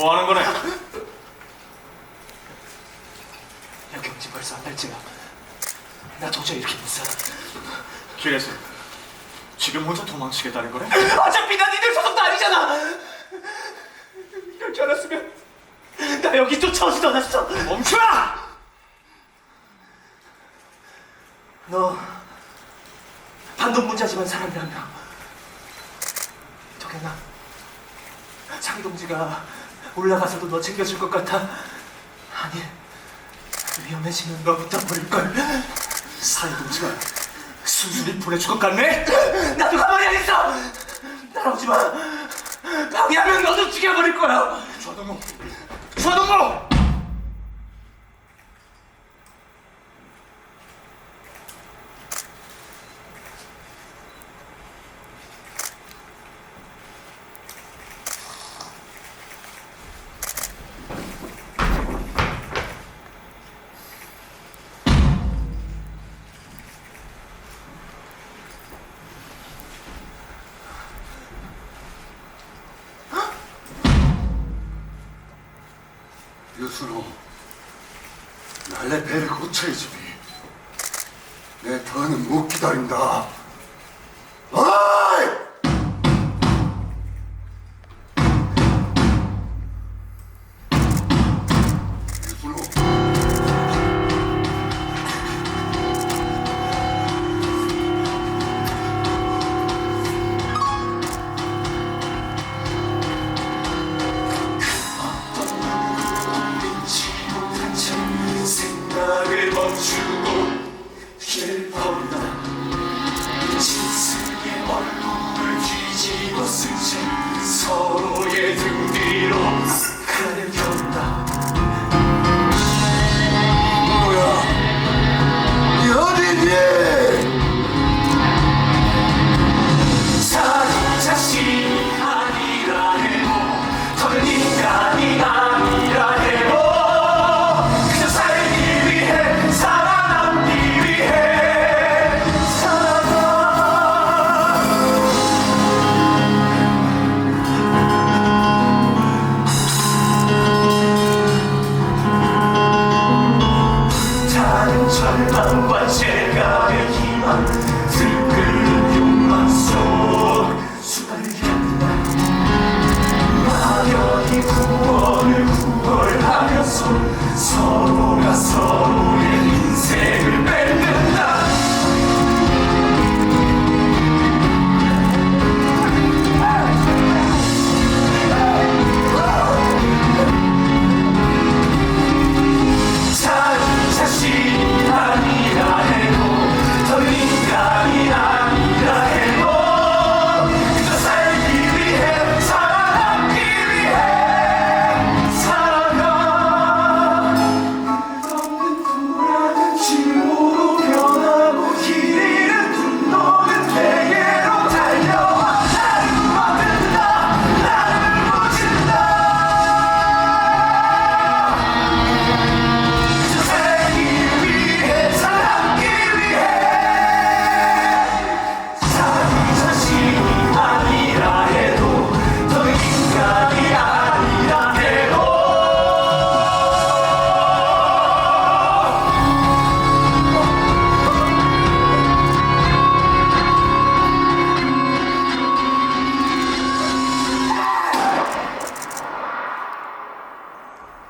뭐 하는 거네? 야 경지 벌써 한 달째야. 나 도저히 이렇게 못 살아. 길에서 지금 혼자 도망치겠다는 거네? 어차피 나 니들 소속도 아니잖아. 이럴 줄 알았으면 나 여기 쫓아오지도 않았어. 멈춰! 너 반동문자지만 사람이 한 명. 저기나 창희 동지가 올라가서도 너 챙겨줄 것 같아. 아니 위험해지면 너부터 버릴걸. 사이 동지가 순순히 보내줄 것 같네? 나도 가만히 안 있어. 따라오지 마. 방해하면 너도 죽여버릴 거야. 좌동호! 좌동호! 유순호, 날래 배를 고쳐야지. 내 더는 못 기다린다. 어 나는 천만과 제각의 희망 들끓는 욕망 속